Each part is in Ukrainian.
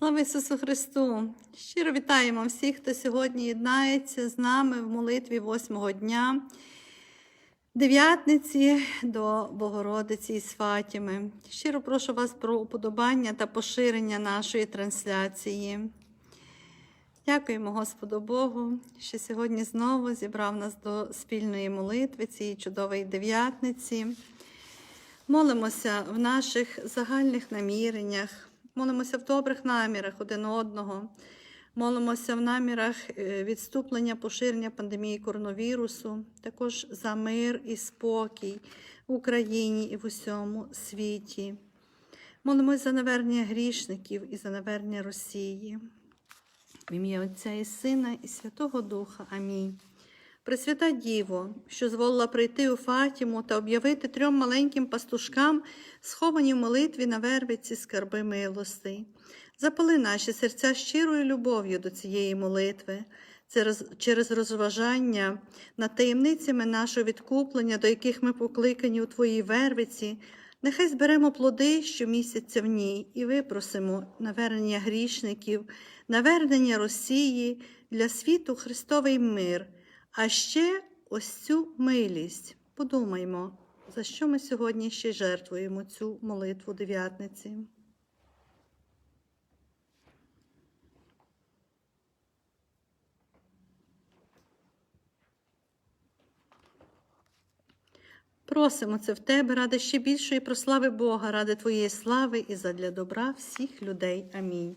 Слава Ісусу Христу! Щиро вітаємо всіх, хто сьогодні єднається з нами в молитві восьмого дня, дев'ятниці до Богородиці і Фатіми. Щиро прошу вас про уподобання та поширення нашої трансляції. Дякуємо Господу Богу, що сьогодні знову зібрав нас до спільної молитви цієї чудової дев'ятниці. Молимося в наших загальних наміреннях, молимося в добрих намірах один одного, молимося в намірах е, відступлення поширення пандемії коронавірусу, також за мир і спокій в Україні і в усьому світі. Молимося за навернення грішників і за навернення Росії. В ім'я Отця і Сина і Святого Духа. Амінь. Пресвята Діво, що зволила прийти у Фатіму та об'явити трьом маленьким пастушкам, сховані в молитві на вервиці скарби милостей. Запали наші серця щирою любов'ю до цієї молитви, через, розважання над таємницями нашого відкуплення, до яких ми покликані у Твоїй вервиці, нехай зберемо плоди, що місяця в ній, і випросимо навернення грішників, навернення Росії для світу Христовий мир. А ще ось цю милість. Подумаймо, за що ми сьогодні ще жертвуємо цю молитву дев'ятниці. Просимо це в тебе ради ще більшої прослави Бога, ради Твоєї слави і задля добра всіх людей. Амінь.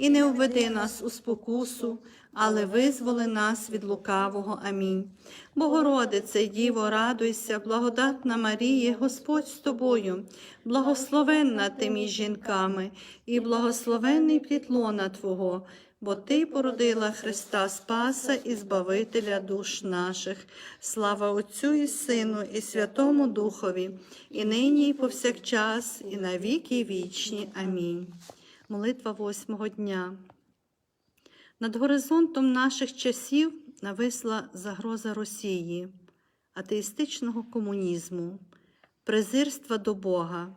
і не введи нас у спокусу, але визволи нас від лукавого. Амінь. Богородице, Діво, радуйся, благодатна Марія, Господь з тобою, благословенна ти між жінками, і благословенний плід лона Твого, бо Ти породила Христа Спаса і Збавителя душ наших. Слава Отцю і Сину, і Святому Духові, і нині, і повсякчас, і на віки вічні. Амінь. Молитва восьмого дня. Над горизонтом наших часів нависла загроза Росії, атеїстичного комунізму, презирства до Бога,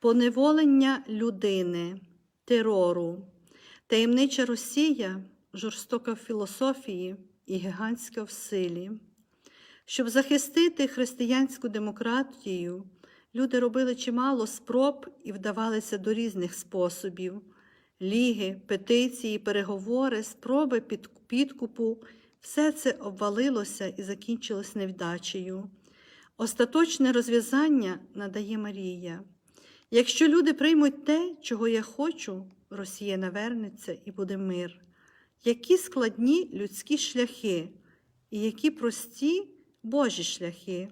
поневолення людини, терору, таємнича Росія, жорстока в філософії і гігантська в силі. Щоб захистити християнську демократію, люди робили чимало спроб і вдавалися до різних способів ліги, петиції, переговори, спроби під, підкупу, все це обвалилося і закінчилось невдачею. Остаточне розв'язання надає Марія. Якщо люди приймуть те, чого я хочу, Росія навернеться і буде мир. Які складні людські шляхи, і які прості Божі шляхи,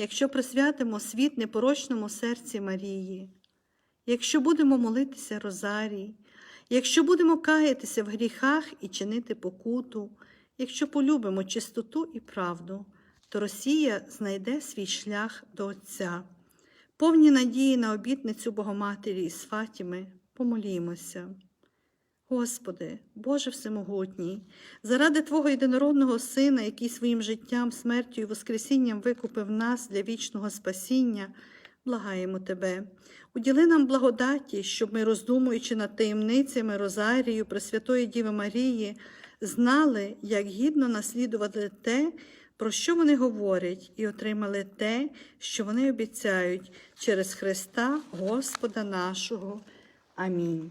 якщо присвятимо світ непорочному серці Марії, якщо будемо молитися Розарій, Якщо будемо каятися в гріхах і чинити покуту, якщо полюбимо чистоту і правду, то Росія знайде свій шлях до Отця. Повні надії на обітницю Богоматері і Фатіми, помолімося. Господи, Боже Всемогутній, заради Твого єдинородного Сина, який своїм життям, смертю і Воскресінням викупив нас для вічного спасіння, благаємо Тебе. Уділи нам благодаті, щоб ми, роздумуючи над таємницями Розарію Пресвятої Діви Марії, знали, як гідно наслідувати те, про що вони говорять, і отримали те, що вони обіцяють через Христа Господа нашого. Амінь.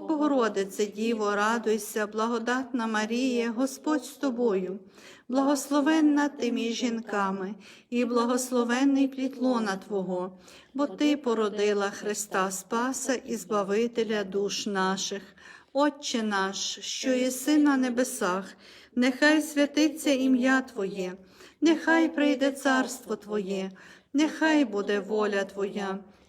Богородице Діво, радуйся, благодатна Марія, Господь з тобою, благословенна ти між жінками, і благословенний плід лона Твого, бо Ти породила Христа Спаса і Збавителя душ наших. Отче наш, що єси на небесах, нехай святиться ім'я Твоє, нехай прийде царство Твоє, нехай буде воля Твоя,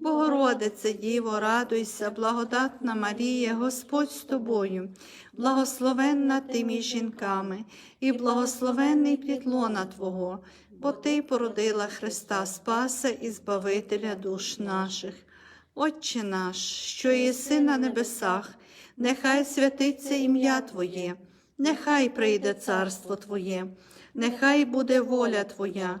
Богородице, Діво, радуйся, благодатна Марія, Господь з тобою, благословенна ти між жінками, і благословенний плід лона Твого, бо Ти породила Христа Спаса і Збавителя душ наших. Отче наш, що єси на небесах, нехай святиться ім'я Твоє, нехай прийде царство Твоє, нехай буде воля Твоя,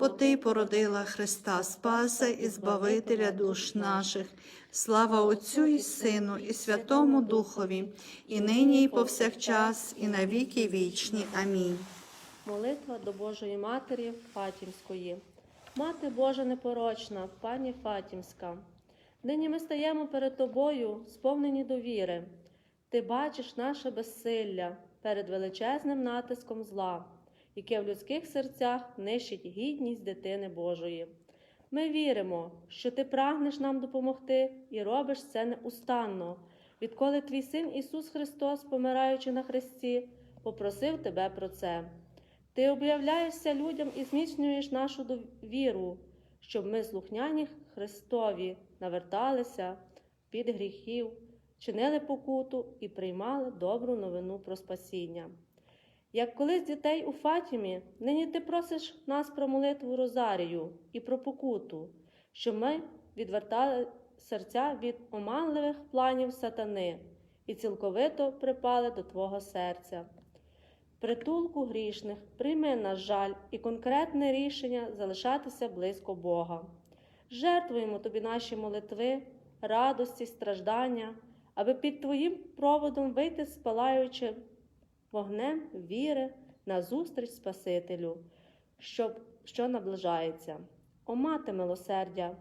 бо Ти породила Христа Спаса і Збавителя душ наших. Слава Отцю і Сину, і Святому Духові, і нині, і повсякчас, і на віки вічні. Амінь. Молитва до Божої Матері Фатімської. Мати Божа непорочна, пані Фатімська. Нині ми стаємо перед тобою, сповнені довіри. Ти бачиш наше безсилля перед величезним натиском зла, яке в людських серцях нищить гідність дитини Божої. Ми віримо, що ти прагнеш нам допомогти і робиш це неустанно, відколи твій син Ісус Христос, помираючи на хресті, попросив тебе про це. Ти об'являєшся людям і зміцнюєш нашу віру, щоб ми слухняні Христові наверталися від гріхів, чинили покуту і приймали добру новину про спасіння. Як колись дітей у Фатімі, нині ти просиш нас про молитву Розарію і про покуту, щоб ми відвертали серця від оманливих планів сатани і цілковито припали до Твого серця. Притулку грішних прийми наш жаль і конкретне рішення залишатися близько Бога. Жертвуємо тобі наші молитви, радості, страждання, аби під Твоїм проводом вийти з палаючим вогнем віри на зустріч Спасителю, щоб, що наближається. О мати милосердя,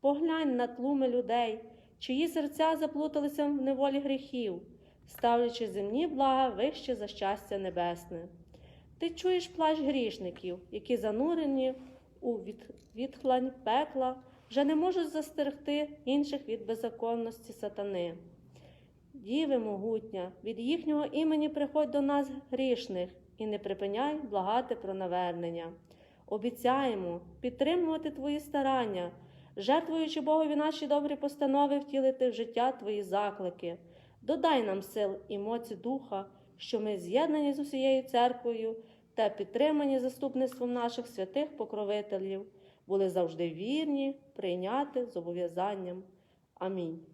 поглянь на тлуми людей, чиї серця заплуталися в неволі гріхів, ставлячи земні блага вище за щастя небесне. Ти чуєш плач грішників, які занурені у від- відхлань пекла, вже не можуть застерегти інших від беззаконності сатани. Діви могутня, від їхнього імені приходь до нас грішних і не припиняй благати про навернення. Обіцяємо підтримувати твої старання, жертвуючи Богові наші добрі постанови, втілити в життя твої заклики. Додай нам сил і моці духа, що ми з'єднані з усією церквою та підтримані заступництвом наших святих покровителів, були завжди вірні, прийняти зобов'язанням. Амінь.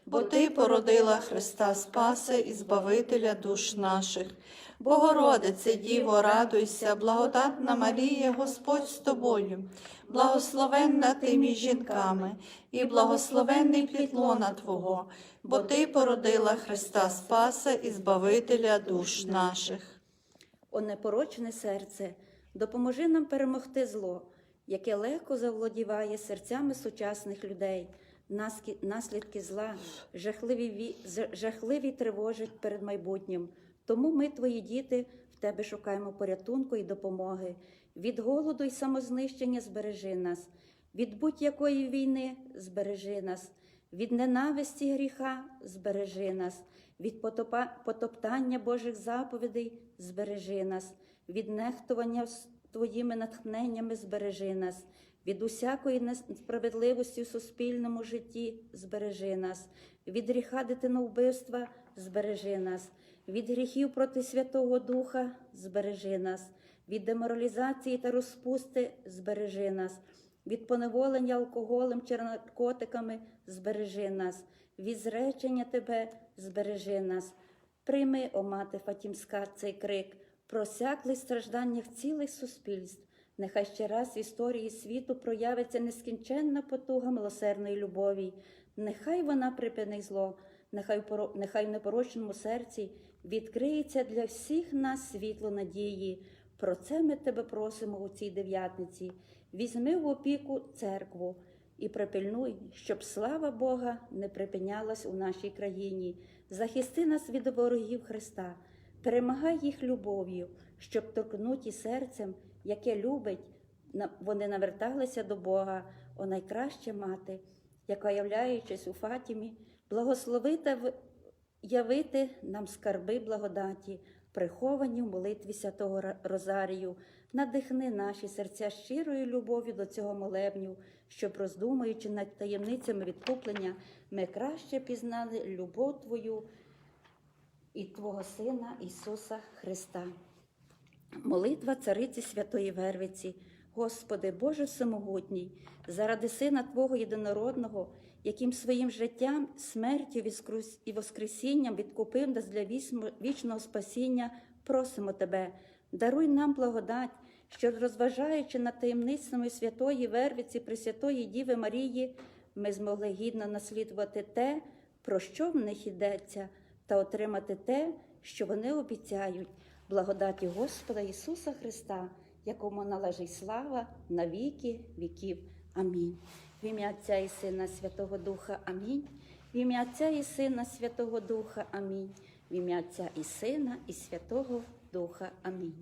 бо Ти породила Христа Спаса і Збавителя душ наших. Богородице, Діво, радуйся, благодатна Марія, Господь з тобою, благословенна ти між жінками, і благословенний плід лона Твого, бо Ти породила Христа Спаса і Збавителя душ наших. О непорочне серце, допоможи нам перемогти зло, яке легко заволодіває серцями сучасних людей. Наслідки зла, жахливі, жахливі тривожать перед майбутнім. Тому ми, твої діти, в тебе шукаємо порятунку і допомоги. Від голоду й самознищення збережи нас, від будь-якої війни збережи нас, від ненависті гріха збережи нас, від потоптання Божих заповідей збережи нас, від нехтування твоїми натхненнями збережи нас, від усякої несправедливості в суспільному житті збережи нас, від гріха дитиновбивства збережи нас, від гріхів проти Святого Духа збережи нас, від деморалізації та розпусти збережи нас, від поневолення алкоголем чи наркотиками збережи нас, від зречення Тебе збережи нас. Прийми, о мати Фатімська, цей крик. Про всяклих стражданнях цілих суспільств. Нехай ще раз в історії світу проявиться нескінченна потуга милосердної любові. Нехай вона припинить зло, нехай, нехай в непорочному серці відкриється для всіх нас світло надії. Про це ми тебе просимо у цій дев'ятниці. Візьми в опіку церкву і припильнуй, щоб слава Бога не припинялась у нашій країні. Захисти нас від ворогів Христа, перемагай їх любов'ю, щоб торкнуті серцем, яке любить, вони наверталися до Бога, о найкраща мати, яка, являючись у Фатімі, благослови та явити нам скарби благодаті, приховані в молитві святого Розарію, надихни наші серця щирою любов'ю до цього молебню, щоб, роздумуючи над таємницями відкуплення, ми краще пізнали любов Твою і Твого Сина Ісуса Христа. Молитва цариці Святої Вервиці, Господи, Боже Всемогутній, заради Сина Твого єдинородного, яким своїм життям, смертю і воскресінням відкупив нас для вічного спасіння, просимо Тебе, даруй нам благодать, що, розважаючи над таємницями Святої Вервиці Пресвятої Діви Марії, ми змогли гідно наслідувати те, про що в них йдеться, та отримати те, що вони обіцяють, благодаті Господа Ісуса Христа, якому належить слава на віки віків. Амінь. В ім'я Отця і Сина Святого Духа. Амінь. В ім'я Отця і Сина Святого Духа. Амінь. В ім'я Отця і Сина і Святого Духа. Амінь.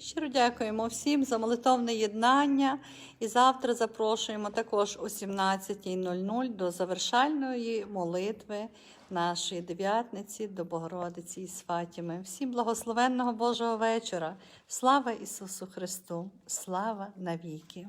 Щиро дякуємо всім за молитовне єднання. І завтра запрошуємо також о 17.00 до завершальної молитви нашої дев'ятниці до Богородиці і Сватіми. Всім благословенного Божого вечора. Слава Ісусу Христу! Слава навіки!